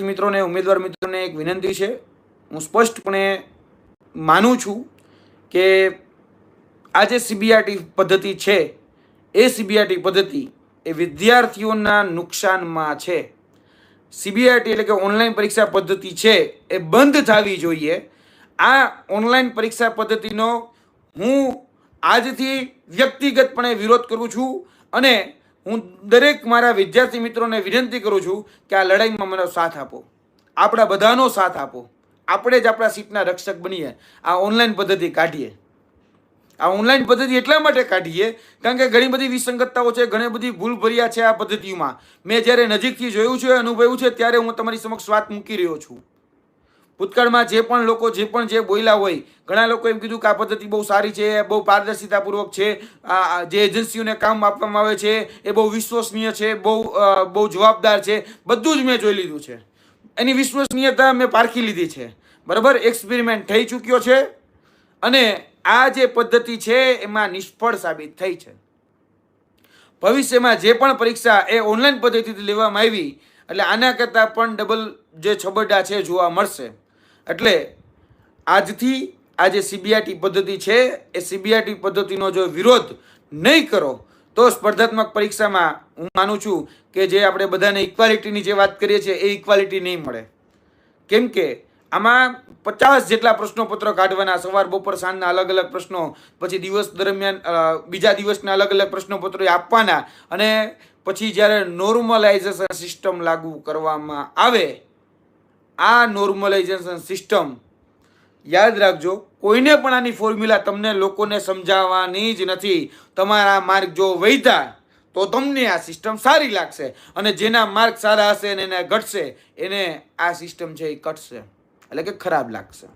વિદ્યાર્થી મિત્રોને, ઉમેદવાર મિત્રોને એક વિનંતી છે. હું સ્પષ્ટપણે માનું છું કે આ જે સીબીઆરટી પદ્ધતિ છે, એ સીબીઆરટી પદ્ધતિ એ વિદ્યાર્થીઓના નુકસાનમાં છે. સીબીઆરટી એટલે કે ઓનલાઈન પરીક્ષા પદ્ધતિ છે, એ બંધ થવી જોઈએ. આ ઓનલાઈન પરીક્ષા પદ્ધતિનો હું આજથી વ્યક્તિગતપણે વિરોધ કરું છું અને હું દરેક મારા વિદ્યાર્થી મિત્રોને વિનંતી કરું છું કે આ લડાઈમાં મને સાથ આપો. આપણા બધાનો સાથ આપો. આપણે જ આપણા સીટના રક્ષક બનીએ. આ ઓનલાઈન પદ્ધતિ કાઢીએ. આ ઓનલાઈન પદ્ધતિ એટલા માટે કાઢીએ, કારણ કે ઘણી બધી વિસંગતતાઓ છે, ઘણી બધી ભૂલ ભર્યા છે આ પદ્ધતિમાં મેં જ્યારે નજીકથી જોયું છે, અનુભવ્યું છે, ત્યારે હું તમારી સમક્ષ વાત મૂકી રહ્યો છું. ભૂતકાળમાં જે પણ લોકો, જે પણ જે બોલ્યા હોય, ઘણા લોકો એમ કીધું કે આ પદ્ધતિ બહુ સારી છે, બહુ પારદર્શિતાપૂર્વક છે, આ જે એજન્સીઓને કામ આપવામાં આવે છે, એ બહુ વિશ્વસનીય છે, બહુ બહુ જવાબદાર છે, બધું જ મેં જોઈ લીધું છે. એની વિશ્વસનીયતા મેં પારખી લીધી છે. બરાબર? એક્સપેરિમેન્ટ થઈ ચૂક્યો છે અને આ જે પદ્ધતિ છે એમાં નિષ્ફળ સાબિત થઈ છે. ભવિષ્યમાં જે પણ પરીક્ષા એ ઓનલાઈન પદ્ધતિથી લેવામાં આવી, એટલે આના કરતાં પણ ડબલ જે છબરડા છે જોવા મળશે. એટલે આજથી આ જે સીબીઆરટી પદ્ધતિ છે, એ સીબીઆરટી પદ્ધતિનો જો વિરોધ નહીં કરો, તો સ્પર્ધાત્મક પરીક્ષામાં હું માનું છું કે જે આપણે બધાને ઇક્વાલિટીની જે વાત કરીએ છીએ, એ ઇક્વાલિટી નહીં મળે. કેમ કે આમાં પચાસ જેટલા પ્રશ્નોપત્રો કાઢવાના, સવાર, બપોર, સાંજના અલગ અલગ પ્રશ્નો, પછી દિવસ દરમિયાન બીજા દિવસના અલગ અલગ પ્રશ્નોપત્રો આપવાના અને પછી જ્યારે નોર્મલાઇઝેશન સિસ્ટમ લાગુ કરવામાં આવે આ નોર્મલાઇઝેશન સિસ્ટમ યાદ રાખજો, કોઈને પણ આની ફોર્મ્યુલા તમને લોકોને સમજાવવાની જ નથી. તમારા માર્ક જો વૈધા તો તમને આ સિસ્ટમ સારી લાગશે અને જેના માર્ક સારા હશે અને એને ઘટશે, એને આ સિસ્ટમ છે એ ઘટશે. એટલે કે ખરાબ લાગશે.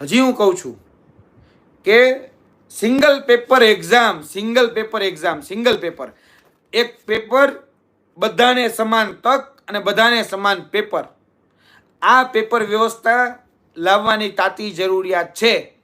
હજી હું કહું છું કે single paper exam single paper exam single paper એક પેપર બધાને સમાન તક અને બધાને સમાન પેપર. આ પેપર વ્યવસ્થા લાવવાની તાતી જરૂરિયાત છે.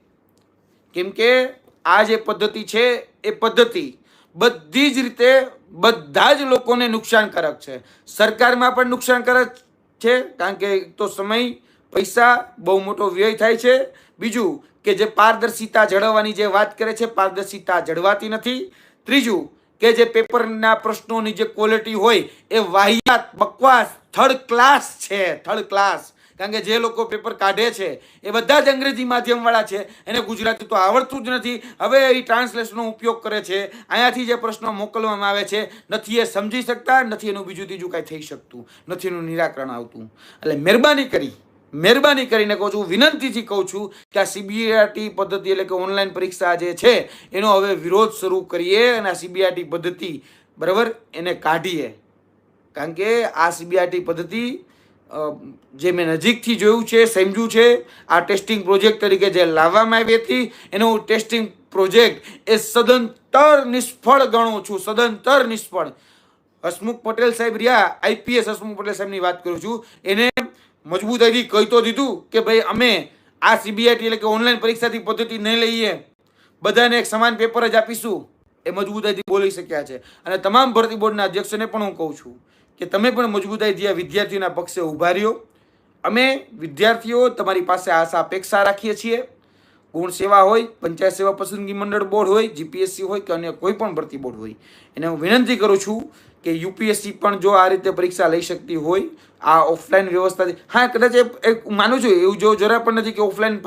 કેમ કે આ જે પદ્ધતિ છે, એ પદ્ધતિ બધી જ રીતે બધા જ લોકોને નુકસાનકારક છે. સરકારમાં પણ નુકસાનકારક છે, કારણ કે તો સમય, પૈસા, બહુ મોટો વ્યય થાય છે. બીજું કે જે પારદર્શિતા જળવવાની જે વાત કરે છે, પારદર્શિતા જળવાતી નથી. ત્રીજું કે જે પેપરના પ્રશ્નોની જે ક્વોલિટી હોય એ વાહિયાત, બકવાસ થર્ડ ક્લાસ છે થર્ડ ક્લાસ કારણ કે જે લોકો પેપર કાઢે છે એ બધા જ અંગ્રેજી માધ્યમવાળા છે. એને ગુજરાતી તો આવડતું જ નથી. હવે એ ટ્રાન્સલેશનનો ઉપયોગ કરે છે. અહીંયાથી જે પ્રશ્નો મોકલવામાં આવે છે, નથી એ સમજી શકતા, નથી એનું બીજું ત્રીજું કાંઈ થઈ શકતું, નથી એનું નિરાકરણ આવતું. એટલે મહેરબાની કરી. મહેરબાની કરીને કહું છું, વિનંતીથી કહું છું કે આ સીબીઆરટી પદ્ધતિ એટલે કે ઓનલાઈન પરીક્ષા જે છે, એનો હવે વિરોધ શરૂ કરીએ અને આ સીબીઆરટી પદ્ધતિ, બરાબર, એને કાઢીએ. કારણ કે આ સીબીઆરટી પદ્ધતિ જે મેં નજીકથી જોયું છે, સમજ્યું છે, આ ટેસ્ટિંગ પ્રોજેક્ટ તરીકે જે લાવવામાં આવી હતી, એનું ટેસ્ટિંગ પ્રોજેક્ટ એ સદંતર નિષ્ફળ ગણું છું, સદંતર નિષ્ફળ. હસમુખ પટેલ સાહેબ રહ્યા, આઈપીએસ હસમુખ પટેલ સાહેબની વાત કરું છું, એને મજબૂતાઈથી કહી તો દીધું કે ભાઈ, અમે આ સીબીઆઈટી એટલે કે ઓનલાઈન પરીક્ષાથી પદ્ધતિ નહીં લઈએ. બધાને એક સમાન પેપર જ આપીશું. એ મજબૂતાઈથી બોલી શક્યા છે. અને તમામ ભરતી બોર્ડના અધ્યક્ષને પણ હું કહું છું કે તમે પણ મજબૂતાઈથી આ વિદ્યાર્થીઓના પક્ષે ઊભા રહ્યો. અમે વિદ્યાર્થીઓ તમારી પાસે આશા અપેક્ષા રાખીએ છીએ. ગુણ સેવા હોય, પંચાયત સેવા પસંદગી મંડળ બોર્ડ હોય, જીપીએસસી હોય કે અન્ય કોઈ પણ ભરતી બોર્ડ હોય. એને હું વિનંતી કરું છું કે યુપીએસસી પણ જો આ રીતે પરીક્ષા લઈ શકતી હોય, આ ઓફલાઈન વ્યવસ્થાથી હા, કદાચ એ માનું છું, એવું જો જરા પણ નથી કે ઓફલાઈન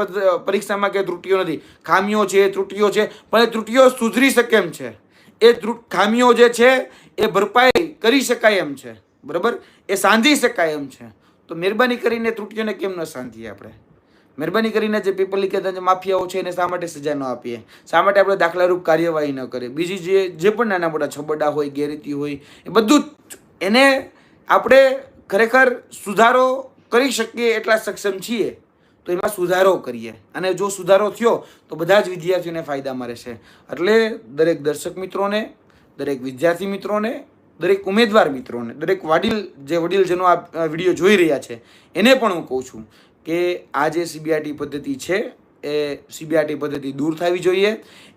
પરીક્ષામાં કે ત્રુટીઓ નથી. ખામીઓ છે, ત્રુટીઓ છે, પણ એ ત્રુટીઓ સુધરી શકે એમ છે. એ ખામીઓ જે છે, એ ભરપાઈ કરી શકાય એમ છે. બરાબર? એ સાંધી શકાય એમ છે. તો મહેરબાની કરીને ત્રુટીઓને કેમ ન સાંધીએ આપણે? મહેરબાની કરીને જે પેપર લીક જે માફિયાઓ છે, એને શા માટે સજા ન આપીએ? શા માટે આપણે દાખલારૂપ કાર્યવાહી ન કરીએ? બીજી જે જે પણ નાના મોટા છબડા હોય, ગેરરીતિ હોય, એ બધું એને આપણે ખરેખર સુધારો કરી શકીએ એટલા સક્ષમ છીએ, તો એમાં સુધારો કરીએ. અને જો સુધારો થયો, તો બધા જ વિદ્યાર્થીઓને ફાયદામાં રહેશે એટલે દરેક દર્શક મિત્રોને, દરેક વિદ્યાર્થી મિત્રોને, દરેક ઉમેદવાર મિત્રોને, દરેક વડીલ જે વડીલજનો આ વીડિયો જોઈ રહ્યા છે, એને પણ હું કહું છું કે આ જે સીબીઆરટી પદ્ધતિ છે, એ સીબીઆરટી પદ્ધતિ દૂર થવી જોઈએ.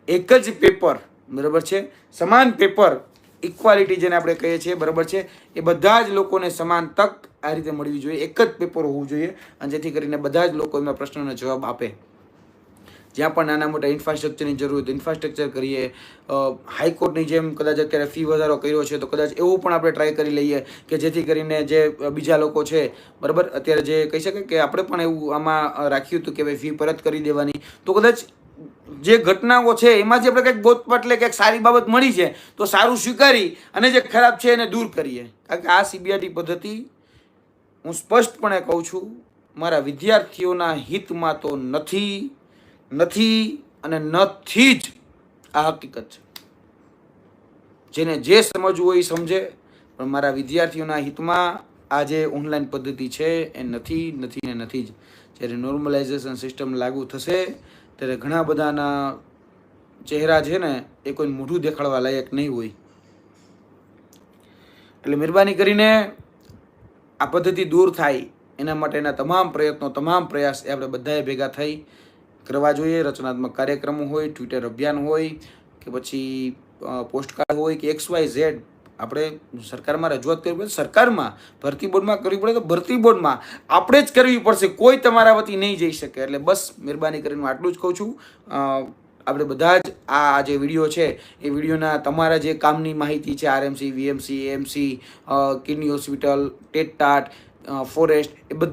એક જ પેપર, બરાબર છે? સમાન પેપર ઇક્વાલિટી જેને આપણે કહીએ છીએ, બરાબર છે? એ બધા જ લોકોને સમાન તક આ રીતે મળવી જોઈએ. એક જ પેપર હોવું જોઈએ અને જેથી કરીને બધા જ લોકો એમના પ્રશ્નોનો જવાબ આપે. જ્યાં પણ નાના મોટા ઇન્ફ્રાસ્ટ્રક્ચરની જરૂર ઇન્ફ્રાસ્ટ્રક્ચર કરીએ. હાઈકોર્ટની જેમ કદાચ અત્યારે ફી વધારો કર્યો છે તો કદાચ એવું પણ આપણે ટ્રાય કરી લઈએ કે જેથી કરીને જે બીજા લોકો છે, બરાબર? અત્યારે જે કહી શકાય કે આપણે પણ એવું આમાં રાખ્યું હતું કે ભાઈ ફી પરત કરી દેવાની. તો કદાચ જે ઘટનાઓ છે એમાંથી આપણે કંઈક ગોતપાટ એટલે કંઈક સારી બાબત મળી છે, તો સારું સ્વીકારી અને જે ખરાબ છે એને દૂર કરીએ. કારણ કે આ સીબીઆઈટી પદ્ધતિ, હું સ્પષ્ટપણે કહું છું, મારા વિદ્યાર્થીઓના હિતમાં તો નથી. નથી અને નથી જ આ હકીકત છે. જેને જે સમજવું હોય એ સમજે, પણ મારા વિદ્યાર્થીઓના હિતમાં આ જે ઓનલાઈન પદ્ધતિ છે એ નથી નથી ને નથી જ. જ્યારે નોર્મલાઇઝેશન સિસ્ટમ લાગુ થશે, ત્યારે ઘણા બધાના ચહેરા છે ને, એ કોઈ મોઢું દેખાડવા લાયક નહીં હોય. એટલે મહેરબાની કરીને આ પદ્ધતિ દૂર થાય. એના માટેના તમામ પ્રયત્નો, તમામ પ્રયાસ એ આપણે બધાએ ભેગા થઈ કરવા જોઈએ, રચનાત્મક કાર્યક્રમો હોય ટ્વિટર અભિયાન હોય, કે પછી પોસ્ટકાર્ડ હોય કે એક્સ વાય ઝેડ આપણે સરકારમાં રજૂઆત કરવી પડે સરકારમાં ભરતી બોર્ડમાં કરવી પડે તો ભરતી બોર્ડમાં આપણે જ કરવી પડશે. કોઈ તમારા વતી નહીં જઈ શકે. એટલે બસ મહેરબાની કરીને આટલું જ કહું છું. આપણે બધા જ આ જે વીડિયો છે, એ વિડીયોના તમારા જે કામની માહિતી છે, RMC, VMC MC kidney hospital TET TAT forest, એ બધા